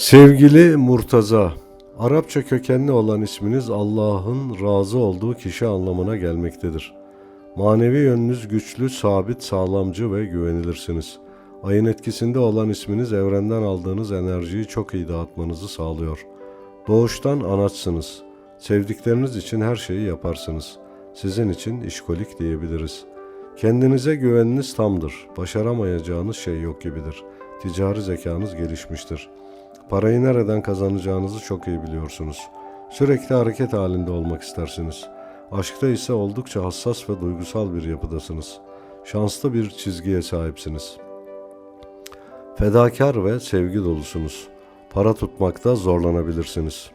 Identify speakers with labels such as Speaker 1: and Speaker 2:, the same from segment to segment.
Speaker 1: Sevgili Murtaza, Arapça kökenli olan isminiz Allah'ın razı olduğu kişi anlamına gelmektedir. Manevi yönünüz güçlü, sabit, sağlamcı ve güvenilirsiniz. Ayın etkisinde olan isminiz evrenden aldığınız enerjiyi çok iyi dağıtmanızı sağlıyor. Doğuştan anaçsınız. Sevdikleriniz için her şeyi yaparsınız. Sizin için işkolik diyebiliriz. Kendinize güveniniz tamdır. Başaramayacağınız şey yok gibidir. Ticari zekanız gelişmiştir. Parayı nereden kazanacağınızı çok iyi biliyorsunuz. Sürekli hareket halinde olmak istersiniz. Aşkta ise oldukça hassas ve duygusal bir yapıdasınız. Şanslı bir çizgiye sahipsiniz. Fedakar ve sevgi dolusunuz. Para tutmakta zorlanabilirsiniz.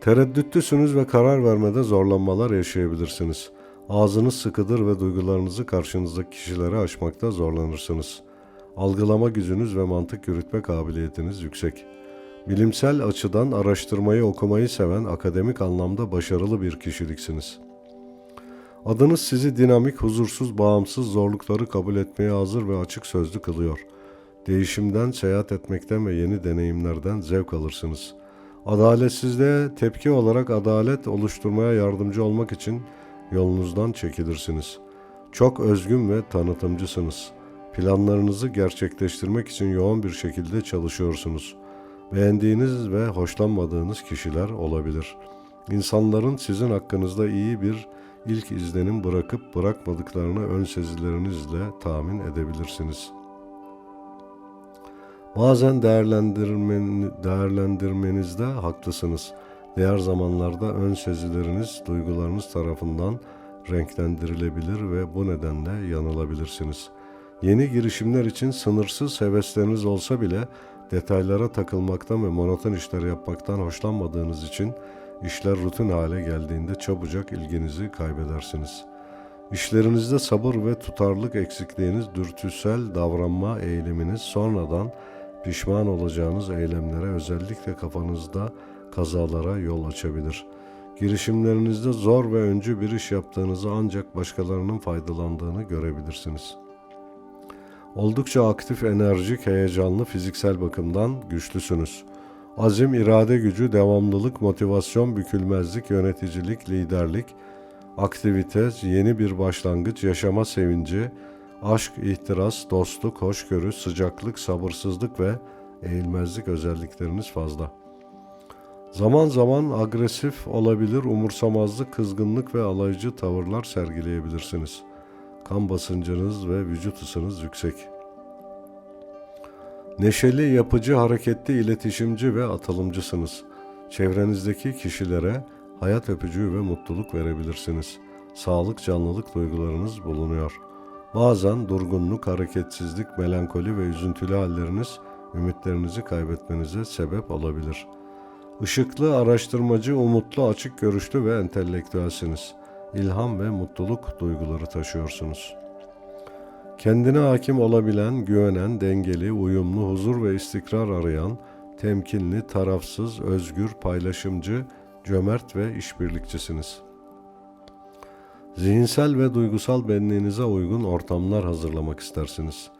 Speaker 1: Tereddütlüsünüz ve karar vermede zorlanmalar yaşayabilirsiniz. Ağzınız sıkıdır ve duygularınızı karşınızdaki kişilere aşmakta zorlanırsınız. Algılama gücünüz ve mantık yürütme kabiliyetiniz yüksek. Bilimsel açıdan araştırmayı okumayı seven akademik anlamda başarılı bir kişiliksiniz. Adınız sizi dinamik, huzursuz, bağımsız zorlukları kabul etmeye hazır ve açık sözlü kılıyor. Değişimden, seyahat etmekten ve yeni deneyimlerden zevk alırsınız. Adaletsizliğe tepki olarak adalet oluşturmaya yardımcı olmak için yolunuzdan çekilirsiniz. Çok özgün ve tanıtımcısınız. Planlarınızı gerçekleştirmek için yoğun bir şekilde çalışıyorsunuz. Beğendiğiniz ve hoşlanmadığınız kişiler olabilir. İnsanların sizin hakkınızda iyi bir ilk izlenim bırakıp bırakmadıklarını ön sezilerinizle tahmin edebilirsiniz. Bazen değerlendirmen, değerlendirmenizde haklısınız. Diğer zamanlarda ön sezileriniz duygularınız tarafından renklendirilebilir ve bu nedenle yanılabilirsiniz. Yeni girişimler için sınırsız hevesleriniz olsa bile detaylara takılmaktan ve monoton işler yapmaktan hoşlanmadığınız için işler rutin hale geldiğinde çabucak ilginizi kaybedersiniz. İşlerinizde sabır ve tutarlılık eksikliğiniz, dürtüsel davranma eğiliminiz sonradan pişman olacağınız eylemlere özellikle kafanızda kazalara yol açabilir. Girişimlerinizde zor ve öncü bir iş yaptığınızı ancak başkalarının faydalandığını görebilirsiniz. Oldukça aktif, enerjik, heyecanlı, fiziksel bakımdan güçlüsünüz. Azim, irade gücü, devamlılık, motivasyon, bükülmezlik, yöneticilik, liderlik, aktivite, yeni bir başlangıç, yaşama sevinci, aşk, ihtiras, dostluk, hoşgörü, sıcaklık, sabırsızlık ve eğilmezlik özellikleriniz fazla. Zaman zaman agresif olabilir, umursamazlık, kızgınlık ve alaycı tavırlar sergileyebilirsiniz. Kan basıncınız ve vücut ısınız yüksek. Neşeli, yapıcı, hareketli, iletişimci ve atılımcısınız. Çevrenizdeki kişilere hayat öpücüğü ve mutluluk verebilirsiniz. Sağlık, canlılık duygularınız bulunuyor. Bazen durgunluk, hareketsizlik, melankoli ve üzüntülü halleriniz ümitlerinizi kaybetmenize sebep olabilir. Işıklı, araştırmacı, umutlu, açık görüşlü ve entelektüelsiniz. İlham ve mutluluk duyguları taşıyorsunuz. Kendine hakim olabilen, güvenen, dengeli, uyumlu, huzur ve istikrar arayan, temkinli, tarafsız, özgür, paylaşımcı, cömert ve işbirlikçisiniz. Zihinsel ve duygusal benliğinize uygun ortamlar hazırlamak istersiniz.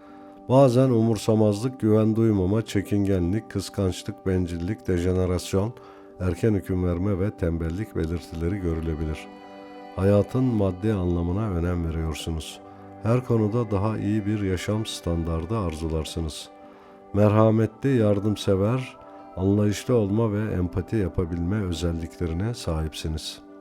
Speaker 1: Bazen umursamazlık, güven duymama, çekingenlik, kıskançlık, bencillik, dejenerasyon, erken hüküm verme ve tembellik belirtileri görülebilir. Hayatın maddi anlamına önem veriyorsunuz. Her konuda daha iyi bir yaşam standardı arzularsınız. Merhametli, yardımsever, anlayışlı olma ve empati yapabilme özelliklerine sahipsiniz.